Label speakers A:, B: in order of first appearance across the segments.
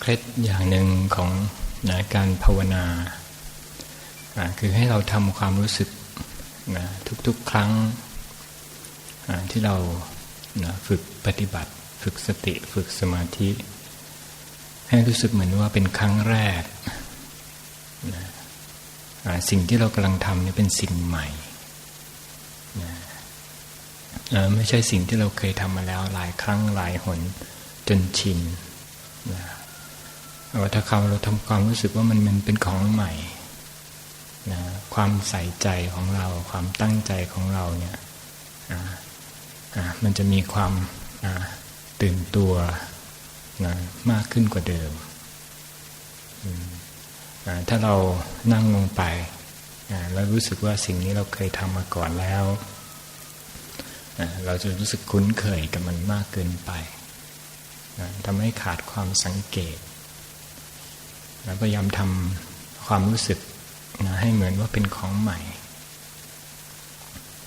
A: เคล็ดอย่างหนึ่งของนะการภาวนาคือให้เราทำความรู้สึกนะทุกๆครั้งที่เรานะฝึกปฏิบัติ ฝึกสติฝึกสมาธิ ให้รู้สึกเหมือนว่าเป็นครั้งแรกนะสิ่งที่เรากำลังทำนี่เป็นสิ่งใหม่นะไม่ใช่สิ่งที่เราเคยทำมาแล้วหลายครั้งหลายหนจนชินนะ ว่าถ้าเราทำความรู้สึกว่ามันมันเป็นของใหม่นะความใส่ใจของเรา ความตั้งใจของเราเนี่ยมันจะมีความตื่นตัวนะมากขึ้นกว่าเดิม ถ้าเรานั่งลงไปแล้วรู้สึกว่าสิ่งนี้เราเคยทำมาก่อนแล้ว เราจะรู้สึกคุ้นเคยกับมันมากเกินไปทำให้ขาดความสังเกต พยายามทำความรู้สึกนะให้เหมือนว่าเป็นของใหม่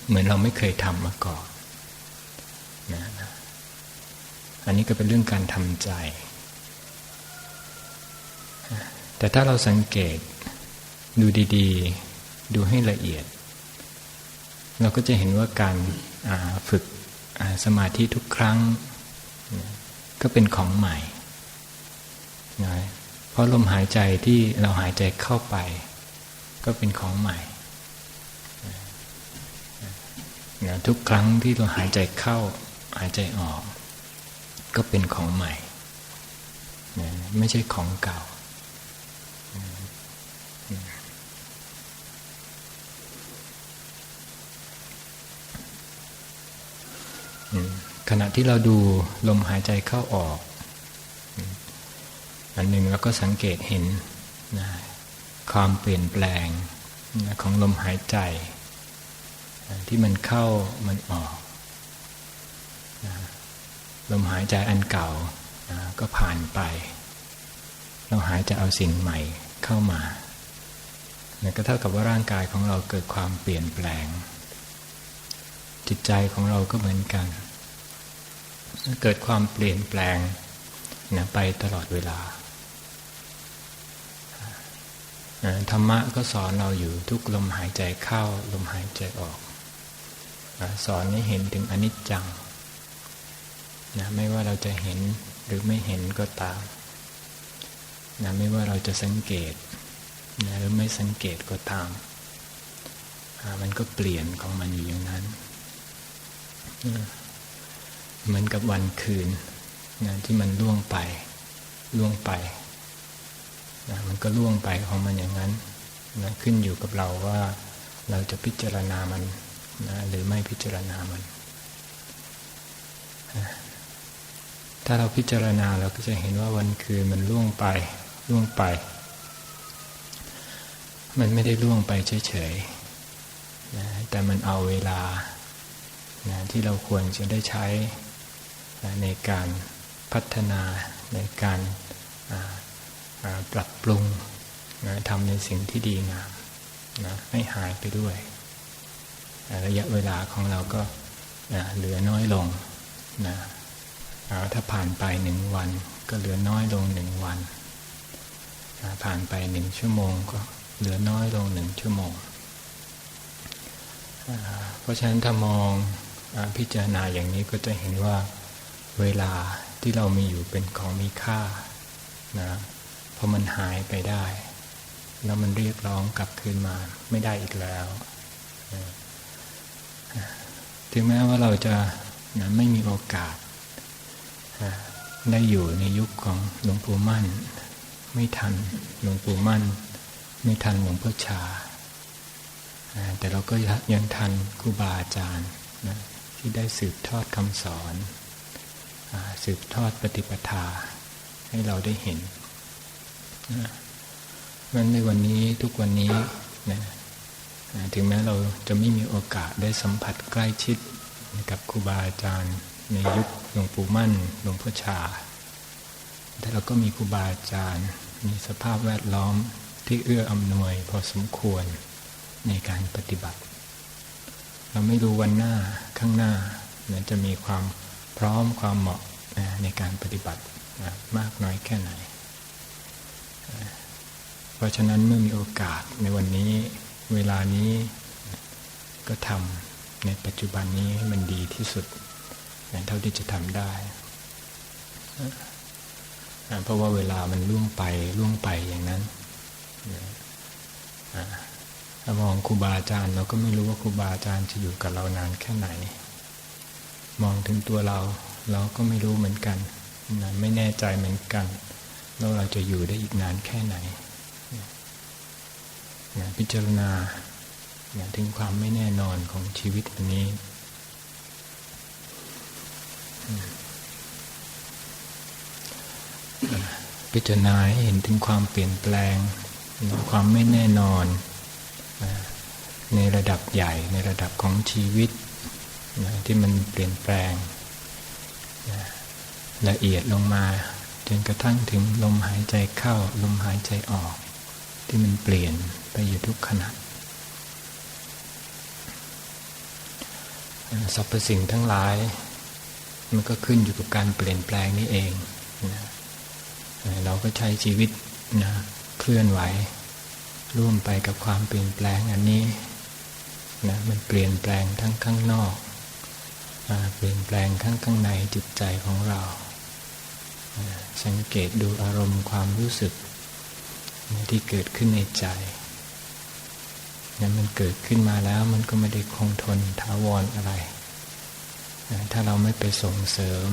A: เหมือนเราไม่เคยทำมาก่อนนะอันนี้ก็เป็นเรื่องการทำใจ แต่ถ้าเราสังเกตดูดีๆ ดูให้ละเอียด เราก็จะเห็นว่าการฝึกสมาธิทุกครั้ง ก็เป็นของใหม่นะ เพราะลมหายใจที่เราหายใจเข้าไป ก็เป็นของใหม่ทุกครั้งที่เราหายใจเข้าหายใจออก ก็เป็นของใหม่ ไม่ใช่ของเก่า ขณะที่เราดูลมหายใจเข้าออก อันหนึ่งเราก็สังเกตเห็นนะความเปลี่ยนแปลงนะของลมหายใจนะที่มันเข้ามันออกนะลมหายใจอันเก่านะก็ผ่านไป เราหายใจเอาสิ่งใหม่เข้ามานะก็เท่ากับว่าร่างกายของเราเกิดความเปลี่ยนแปลง จิตใจของเราก็เหมือนกัน เกิดความเปลี่ยนแปลงนะไปตลอดเวลา ธรรมะก็สอนเราอยู่ทุกลมหายใจเข้าลมหายใจออก สอนให้เห็นถึงอนิจจังนะไม่ว่าเราจะเห็นหรือไม่เห็นก็ตามนะไม่ว่าเราจะสังเกตนะหรือไม่สังเกตก็ตามมันก็เปลี่ยนของมันอยู่อย่างนั้นเหมือนกับวันคืนนะที่มันล่วงไปล่วงไป นะมันก็ล่วงไปของมันอย่างนั้นนะขึ้นอยู่กับเราว่าเราจะพิจารณามันนะหรือไม่พิจารณามันถ้าเราพิจารณาเราก็จะเห็นว่าวันคืนมันล่วงไปล่วงไป มันไม่ได้ล่วงไปเฉยๆนะแต่มันเอาเวลานะที่เราควรจะได้ใช้นะในการพัฒนาในการ ปรับปรุงนะทำในสิ่งที่ดีงามนะให้หายไปด้วย ระยะเวลาของเราก็นะเหลือน้อยลงนะถ้าผ่านไปหนึ่งวัน ก็เหลือน้อยลงหนึ่งวันนะผ่านไปหนึ่งชั่วโมง ก็เหลือน้อยลงหนึ่งชั่วโมง เพราะฉะนั้นถ้ามองพิจารณาอย่างนี้ก็จะเห็นว่าเวลาที่เรามีอยู่เป็นของมีค่านะ พอมันหายไปได้ แล้วมันเรียกร้องกลับคืนมาไม่ได้อีกแล้ว ถึงแม้ว่าเราจะนะไม่มีโอกาส ได้อยู่ในยุคของหลวงปู่มั่น ไม่ทันหลวงปู่มั่น ไม่ทันหลวงพ่อชา แต่เราก็ยังทันครูบาอาจารย์นะที่ได้สืบทอดคำสอน สืบทอดปฏิปทาให้เราได้เห็น นั้นในวันนี้ทุกวันนี้นะถึงแม้เราจะไม่มีโอกาสได้สัมผัสใกล้ชิดกับครูบาอาจารย์ ในยุคหลวงปู่มั่นหลวงพ่อชา แต่เราก็มีครูบาอาจารย์ มีสภาพแวดล้อมที่เอื้ออำนวยพอสมควรในการปฏิบัติ เราไม่รู้วันหน้าข้างหน้าจะมีความพร้อมความเหมาะในการปฏิบัติมากน้อยแค่ไหน เพราะฉะนั้นเมื่อมีโอกาสในวันนี้เวลานี้ก็ทำในปัจจุบันนี้ให้มันดีที่สุดเท่าที่จะทำได้ เพราะว่าเวลามันล่วงไปล่วงไปอย่างนั้นถ้ามองครูบาอาจารย์ เราก็ไม่รู้ว่าครูบาอาจารย์จะอยู่กับเรานานแค่ไหน มองถึงตัวเรา เราก็ไม่รู้เหมือนกัน ไม่แน่ใจเหมือนกัน ว่าเราจะอยู่ได้อีกนานแค่ไหนนะพิจารณานะถึงความไม่แน่นอนของชีวิตอันนี้ พิจารณาเห็นถึงความเปลี่ยนแปลงความไม่แน่นอนในระดับใหญ่ในระดับของชีวิตที่มันเปลี่ยนแปลงละเอียดลงมา จนกระทั่งถึงลมหายใจเข้าลมหายใจออก ที่มันเปลี่ยนไปอยู่ทุกขณะสรรพสิ่งทั้งหลาย มันก็ขึ้นอยู่กับการเปลี่ยนแปลงนี่เองนะเราก็ใช้ชีวิตนะเคลื่อนไหว ร่วมไปกับความเปลี่ยนแปลงอันนี้นะมันเปลี่ยนแปลงทั้งข้างนอกเปลี่ยนแปลงข้งข้างในจิตใจของเรา สังเกตดูอารมณ์ความรู้สึกที่เกิดขึ้นในใจนั้นมันเกิดขึ้นมาแล้วมันก็ไม่ได้คงทนถาวรออะไร ถ้าเราไม่ไปส่งเสริม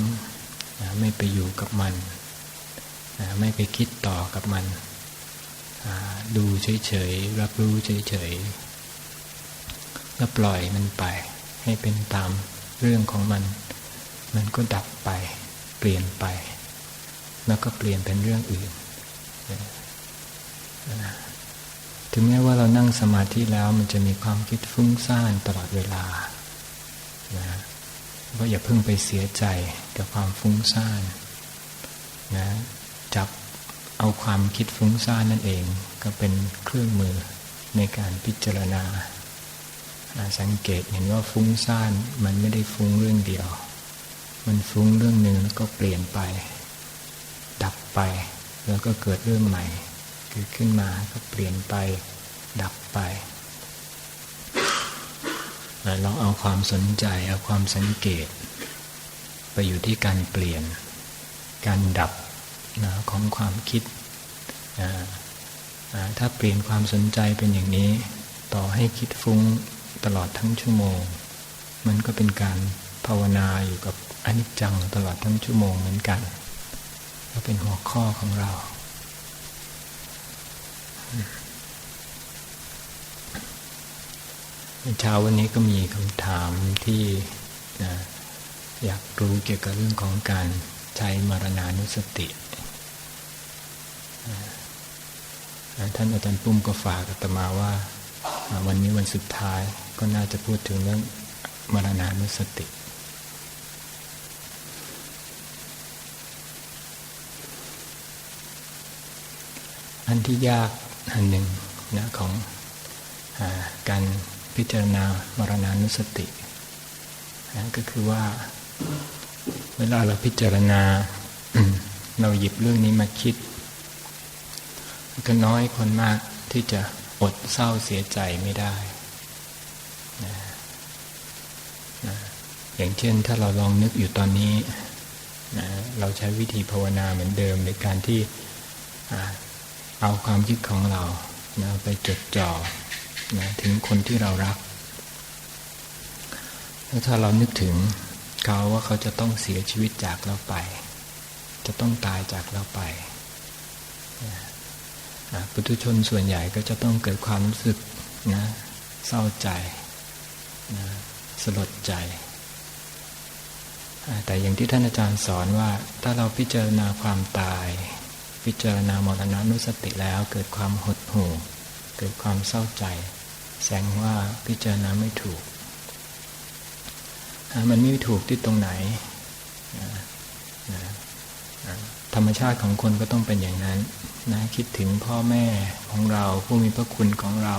A: ไม่ไปอยู่กับมัน ไม่ไปคิดต่อกับมัน ดูเฉยๆ รับรู้เฉยๆแล้วปล่อยมันไป ให้เป็นตามเรื่องของมัน มันก็ดับไป เปลี่ยนไป แล้วก็เปลี่ยนเป็นเรื่องอื่น ถึงแม้ว่าเรานั่งสมาธิแล้วมันจะมีความคิดฟุ้งซ่านตลอดเวลานะก็อย่าเพิ่งไปเสียใจกับความฟุ้งซ่านนะจับเอาความคิดฟุ้งซ่านนั่นเองก็เป็นเครื่องมือในการพิจารณา สังเกตเห็นว่าฟุ้งซ่านมันไม่ได้ฟุ้งเรื่องเดียว มันฟุ้งเรื่องหนึ่งแล้วก็เปลี่ยนไป ดับไป แล้วก็เกิดเรื่องใหม่เกิดขึ้นมาก็เปลี่ยนไปดับไปแล้วเราเอาความสนใจเอาความสังเกต ไปอยู่ที่การเปลี่ยน การดับนะของความคิดถ้าเปลี่ยนความสนใจเป็นอย่างนี้ ต่อให้คิดฟุ้งตลอดทั้งชั่วโมง มันก็เป็นการภาวนาอยู่กับอนิจจังตลอดทั้งชั่วโมงเหมือนกัน ก็เป็นหัวข้อของเรา เช้าวันนี้ก็มีคำถามที่อยากรู้เกี่ยวกับเรื่องของการใช้มรณานุสติท่านอาจารย์ปุ้มก็ฝากอาตมาว่า วันนี้วันสุดท้ายก็น่าจะพูดถึงเรื่องมรณานุสติ อันที่ยากอันหนึ่งนะของอการพิจารณามรณานุสตินะก็คือว่า เวลาเราพิจารณา เราหยิบเรื่องนี้มาคิด ก็น้อยคนมากที่จะอดเศร้าเสียใจไม่ได้นะนะอย่างเช่นถ้าเราลองนึกอยู่ตอนนี้นะเราใช้วิธีภาวนาเหมือนเดิมในการที่ เอาความคิดของเรานะไปจดจ่อนะถึงคนที่เรารัก แล้วถ้าเรานึกถึงเขาว่าเขาจะต้องเสียชีวิตจากเราไป จะต้องตายจากเราไปปุถุชนส่วนใหญ่ก็จะต้องเกิดความรู้สึกนะเศร้าใจนะสลดใจ แต่อย่างที่ท่านอาจารย์สอนว่าถ้าเราพิจารณาความตาย พิจารณามรณะนุสติแล้วเกิดความหดหู่ เกิดความเศร้าใจ แสงว่าพิจารณาไม่ถูก มันไม่ถูกที่ตรงไหน ธรรมชาติของคนก็ต้องเป็นอย่างนั้นนะคิดถึงพ่อแม่ของเราผู้มีพระคุณของเรา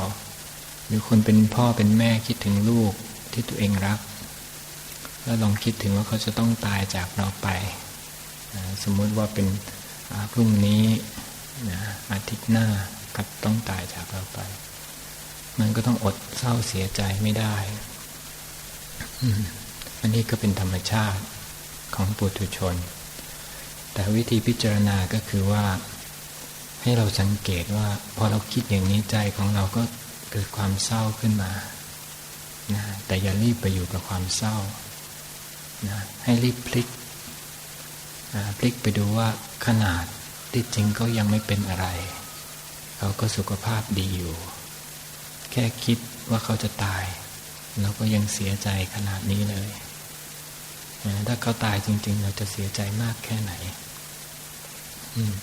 A: หรือคนเป็นพ่อเป็นแม่คิดถึงลูกที่ตัวเองรัก แล้วลองคิดถึงว่าเขาจะต้องตายจากเราไป สมมุติว่าเป็น พรุ่งนี้นะอาทิตย์หน้ากับต้องตายจากเราไป มันก็ต้องอดเศร้าเสียใจไม่ได้ อันนี้ก็เป็นธรรมชาติของปุถุชน แต่วิธีพิจารณาก็คือว่า ให้เราสังเกตว่า พอเราคิดอย่างนี้ใจของเราก็เกิดความเศร้าขึ้นมานะแต่อย่ารีบไปอยู่กับความเศร้านะให้รีบพลิก พลิกไปดูว่าขนาดที่จริงก็ยังไม่เป็นอะไร เขาก็สุขภาพดีอยู่ แค่คิดว่าเขาจะตายเราก็ยังเสียใจขนาดนี้เลย ถ้าเขาตายจริง ๆ เราจะเสียใจมากแค่ไหนอืม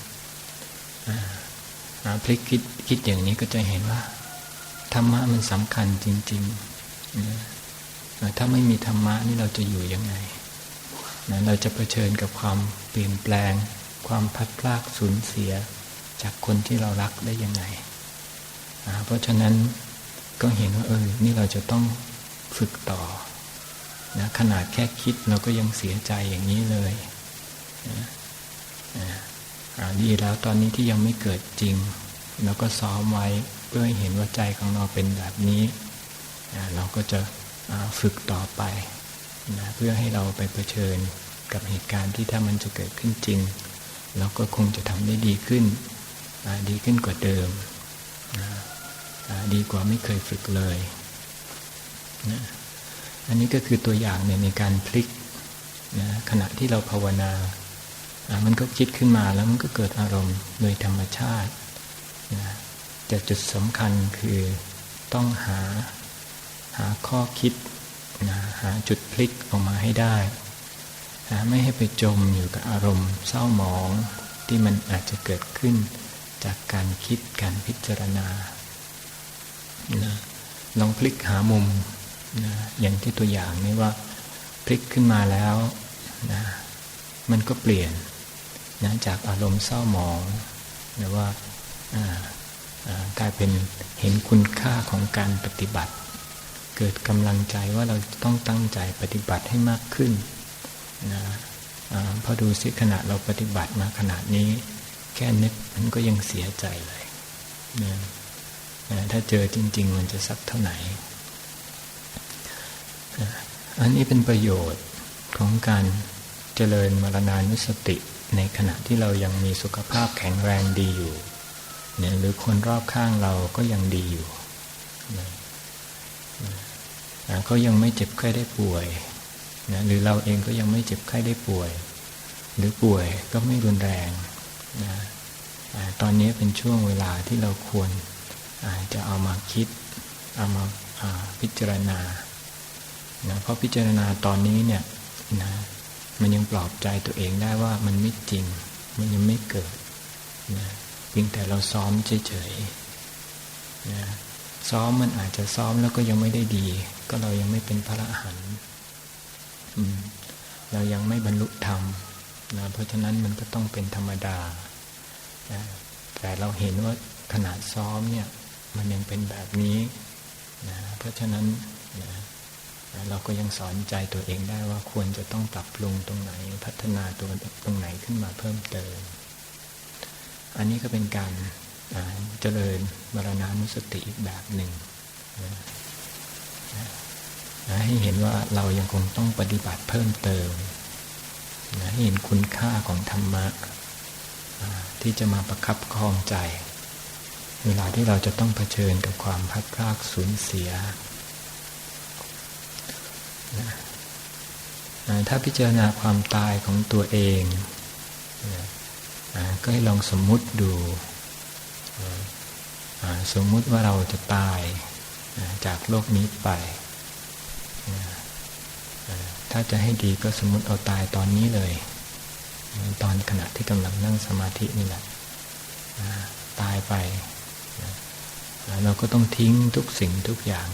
A: พลิกคิดคิดอย่างนี้ก็จะเห็นว่า ธรรมะมันสำคัญจริง ๆ ถ้าไม่มีธรรมะนี่เราจะอยู่ยังไง นะเราจะเผชิญกับความเปลี่ยนแปลง ความพัดพลากสูญเสีย จากคนที่เรารักได้ยังไงเพราะฉะนั้นก็เห็นว่าเออ นี่เราจะต้องฝึกต่อนะขนาดแค่คิดเราก็ยังเสียใจอย่างนี้เลยนะดีแล้วตอนนี้ที่ยังไม่เกิดจริง เราก็ซ้อมไว้เพื่อให้เห็นว่าใจของเราเป็นแบบนี้นะเราก็จะฝึกต่อไป นะเพื่อให้เราไปเผชิญกับเหตุการณ์ที่ถ้ามันจะเกิดขึ้นจริง เราก็คงจะทำได้ดีขึ้นดีขึ้นกว่าเดิมดีกว่าไม่เคยฝึกเลยนะอันนี้ก็คือตัวอย่างในการพลิกนะขณะที่เราภาวนามันก็คิดขึ้นมาแล้วมันก็เกิดอารมณ์โดยธรรมชาตินะแต่จุดสำคัญคือต้องหาหาข้อคิด นะหาจุดพลิกออกมาให้ได้นะไม่ให้ไปจมอยู่กับอารมณ์เศร้าหมองที่มันอาจจะเกิดขึ้นจากการคิดการพิจารณานะลองพลิกหามุมนะอย่างที่ตัวอย่างนี้ว่าพลิกขึ้นมาแล้วนะมันก็เปลี่ยนนะจากอารมณ์เศร้าหมองนะว่า กลายเป็นเห็นคุณค่าของการปฏิบัติ เกิดกำลังใจว่าเราต้องตั้งใจปฏิบัติให้มากขึ้นนะพอดูสิขณะเราปฏิบัติมาขนาดนี้ แค่นึกมันก็ยังเสียใจเลยนะถ้าเจอจริง ๆ มันจะสักเท่าไหร่อันนี้เป็นประโยชน์ของการเจริญมรณานุสติในขณะที่เรายังมีสุขภาพแข็งแรงดีอยู่เนี่ยหรือคนรอบข้างเราก็ยังดีอยู่นะ เขายังไม่เจ็บไข้ได้ป่วยนะหรือเราเองก็ยังไม่เจ็บไข้ได้ป่วย หรือป่วยก็ไม่รุนแรงนะตอนนี้เป็นช่วงเวลาที่เราควรจะเอามาคิด เอามาพิจารณานะเพราะพิจารณาตอนนี้เนี่ยนะมันยังปลอบใจตัวเองได้ว่ามันไม่จริง มันยังไม่เกิดนะเพียงแต่เราซ้อมเฉยๆนะ ซ้อมมันอาจจะซ้อมแล้วก็ยังไม่ได้ดี ก็เรายังไม่เป็นพระอรหันต์เรายังไม่บรรลุธรรมนะเพราะฉะนั้นมันก็ต้องเป็นธรรมดานะแต่เราเห็นว่าขนาดซ้อมเนี่ย มันยังเป็นแบบนี้นะเพราะฉะนั้นนะเราก็ยังสอนใจตัวเองได้ว่าควรจะต้องปรับปรุงตรงไหน พัฒนาตัวตรงไหนขึ้นมาเพิ่มเติม อันนี้ก็เป็นการ เจริญมรณานุสติอีกแบบหนึ่งให้เห็นว่าเรายังคงต้องปฏิบัติเพิ่มเติมให้เห็นคุณค่าของธรรมะที่จะมาประคับครองใจ เวลาที่เราจะต้องเผชิญกับความพัดพลากสูญเสีย ถ้าพิจารณาความตายของตัวเอง ก็ให้ลองสมมุติดู สมมุติว่าเราจะตายจากโลกนี้ไป ถ้าจะให้ดีก็สมมติเอาตายตอนนี้เลย ตอนขณะที่กำลังนั่งสมาธินี่แหละตายไป เราก็ต้องทิ้งทุกสิ่งทุกอย่าง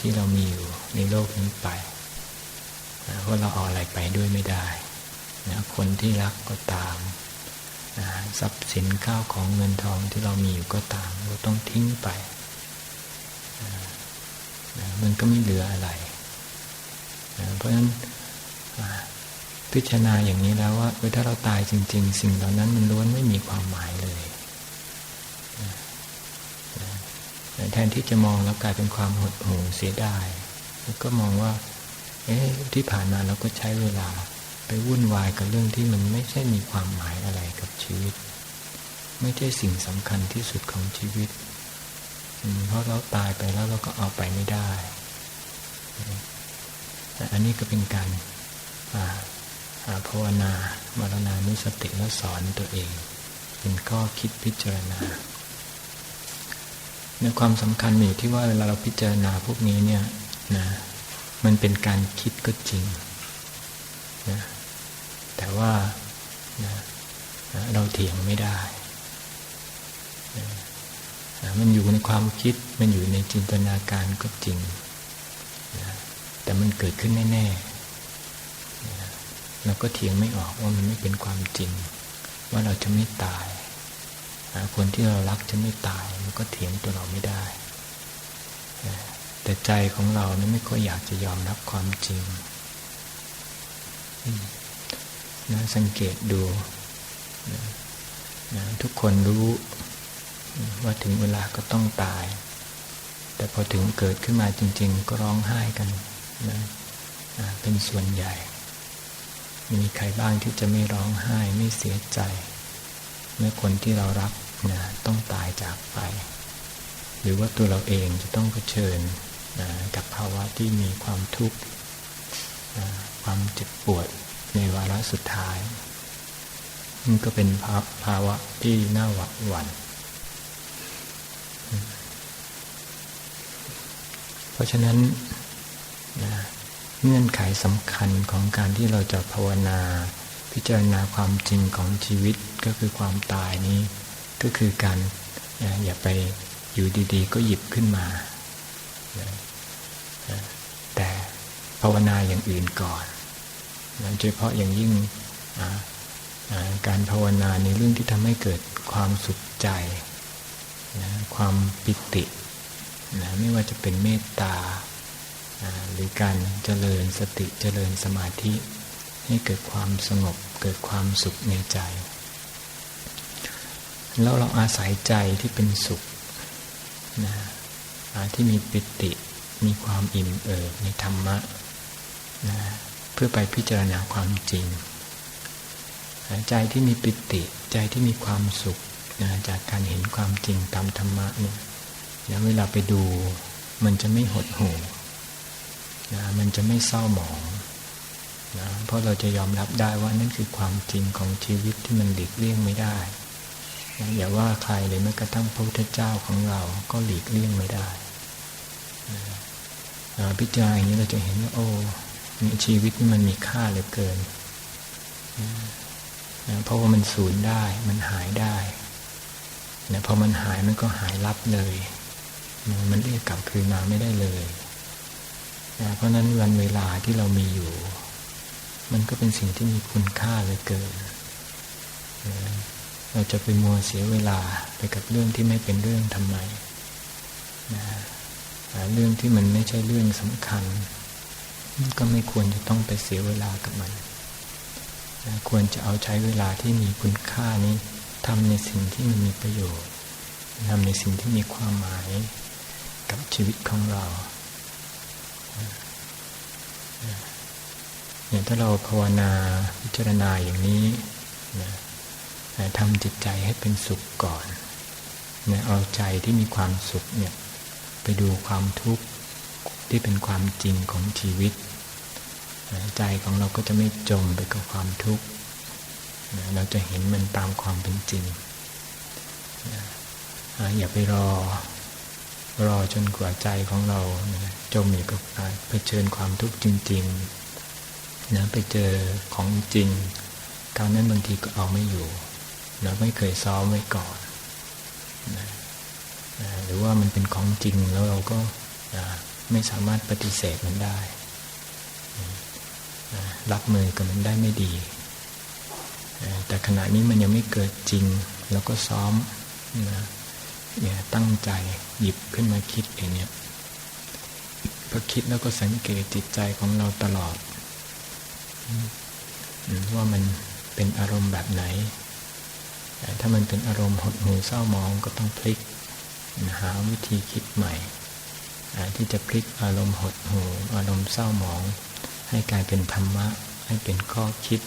A: ที่เรามีอยู่ในโลกนี้ไปเพราะเราเอาอะไรไปด้วยไม่ได้นะคนที่รักก็ตาม ทรัพย์สินข้าวของเงินทองที่เรามีอยู่ก็ตาม เราต้องทิ้งไปมันก็ไม่เหลืออะไรเพราะฉะนั้นพิจารณาอย่างนี้แล้วว่าถ้าเราตายจริง ๆ สิ่งเหล่านั้นมันล้วนไม่มีความหมายเลยแทนที่จะมองแล้วกลายเป็นความหดหู่เสียดาย ก็มองว่าที่ผ่านมาเราก็ใช้เวลา ไปวุ่นวายกับเรื่องที่มันไม่ใช่มีความหมายอะไรกับชีวิต ไม่ใช่สิ่งสำคัญที่สุดของชีวิตเพราะเราตายไปแล้วเราก็เอาไปไม่ได้ แต่อันนี้ก็เป็นการภาวนา มรณานุสติและสอนตัวเอง เป็นข้อคิดพิจารณา ในความสำคัญมีที่ว่าเวลาเราพิจารณาพวกนี้เนี่ยนะมันเป็นการคิดก็จริงนะ แต่ว่าเราเถียงไม่ได้มันอยู่ในความคิดมันอยู่ในจินตนาการก็จริง แต่มันเกิดขึ้นแน่ๆเราก็เถียงไม่ออกว่ามันไม่เป็นความจริง ว่าเราจะไม่ตาย คนที่เรารักจะไม่ตาย มันก็เถียงตัวเราไม่ได้ แต่ใจของเรานี่ไม่ค่อยอยากจะยอมรับความจริง นะสังเกตดูนะนะทุกคนรู้ว่าถึงเวลาก็ต้องตาย แต่พอถึงเกิดขึ้นมาจริง ๆ ก็ร้องไห้กันนะนะเป็นส่วนใหญ่ มีใครบ้างที่จะไม่ร้องไห้ไม่เสียใจ เมื่อคนที่เรารักนะต้องตายจากไป หรือว่าตัวเราเองจะต้องเผชิญนะกับภาวะที่มีความทุกข์นะความเจ็บปวด ในวาระสุดท้ายมันก็เป็นภาวะที่น่าหวาดหวั่นเพราะฉะนั้นนะเงื่อนไขสำคัญของการที่เราจะภาวนา พิจารณาความจริงของชีวิตก็คือความตายนี้ ก็คือการอย่าไปอยู่ดีๆ ก็หยิบขึ้นมา แต่ภาวนาอย่างอื่นก่อน โดยเฉพาะอย่างยิ่งการภาวนาในเรื่องที่ทำให้เกิดความสุขใจนะความปิตินะไม่ว่าจะเป็นเมตตาหรือการเจริญสติเจริญสมาธิ ให้เกิดความสงบเกิดความสุขในใจ แล้วเราอาศัยใจที่เป็นสุขนะที่มีปิติมีความอิ่มเอิบในธรรมะนะ เพื่อไปพิจารณาความจริง ใจที่มีปิติใจที่มีความสุขนะจากการเห็นความจริงตามธรรมะเนี่ยเวลาไปดูมันจะไม่หดหู่นะมันจะไม่เศร้าหมองนะเพราะเราจะยอมรับได้ว่านั่นคือความจริงของชีวิตที่มันหลีกเลี่ยงไม่ได้นะอย่าว่าใครเลยแม้กระทั่งพระพุทธเจ้าของเราก็หลีกเลี่ยงไม่ได้นะพิจารณาอย่างนี้เราจะเห็นว่าโอ้ ชีวิตมันมีค่าเหลือเกินนะเพราะว่ามันสูญได้ มันหายได้นะพอมันหายมันก็หายลับเลย มันเรียกกลับคืนมาไม่ได้เลยนะเพราะนั้นวันเวลาที่เรามีอยู่ มันก็เป็นสิ่งที่มีคุณค่าเหลือเกินนะเราจะไปมัวเสียเวลาไปกับเรื่องที่ไม่เป็นเรื่องทำไมนะเรื่องที่มันไม่ใช่เรื่องสำคัญ ก็ไม่ควรจะต้องไปเสียเวลากับมัน ควรจะเอาใช้เวลาที่มีคุณค่านี้ทำในสิ่งที่มันมีประโยชน์ทำในสิ่งที่มีความหมายกับชีวิตของเราเนี่ยถ้าเราภาวนาพิจารณาอย่างนี้นะทำจิตใจให้เป็นสุขก่อนนะเอาใจที่มีความสุขเนี่ยไปดูความทุกข์ ที่เป็นความจริงของชีวิต ใจของเราก็จะไม่จมไปกับความทุกข์ เราจะเห็นมันตามความเป็นจริง อย่าไปรอ รอจนกว่าใจของเราจมอยู่กับเผชิญความทุกข์จริงๆนะไปเจอของจริงคราวนั้นบางทีก็เอาไม่อยู่เราไม่เคยซ้อมไว้ก่อนนะหรือว่ามันเป็นของจริงแล้วเราก็ ไม่สามารถปฏิเสธมันได้ รับมือกับมันได้ไม่ดี แต่ขณะนี้มันยังไม่เกิดจริง แล้วก็ซ้อมนะเนี่ยตั้งใจหยิบขึ้นมาคิดเองเนี่ยพอคิดแล้วก็สังเกตจิตใจของเราตลอด ว่ามันเป็นอารมณ์แบบไหน ถ้ามันเป็นอารมณ์หดหูเศร้ามองก็ต้องพลิก หาวิธีคิดใหม่ ที่จะพลิกอารมณ์หดหูอารมณ์เศร้าหมอง ให้กลายเป็นธรรมะ ให้เป็นข้อคิด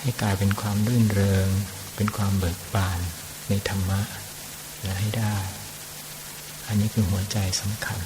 A: ให้กลายเป็นความรื่นเริง เป็นความเบิกบานในธรรมะนะให้ได้ อันนี้คือหัวใจสำคัญ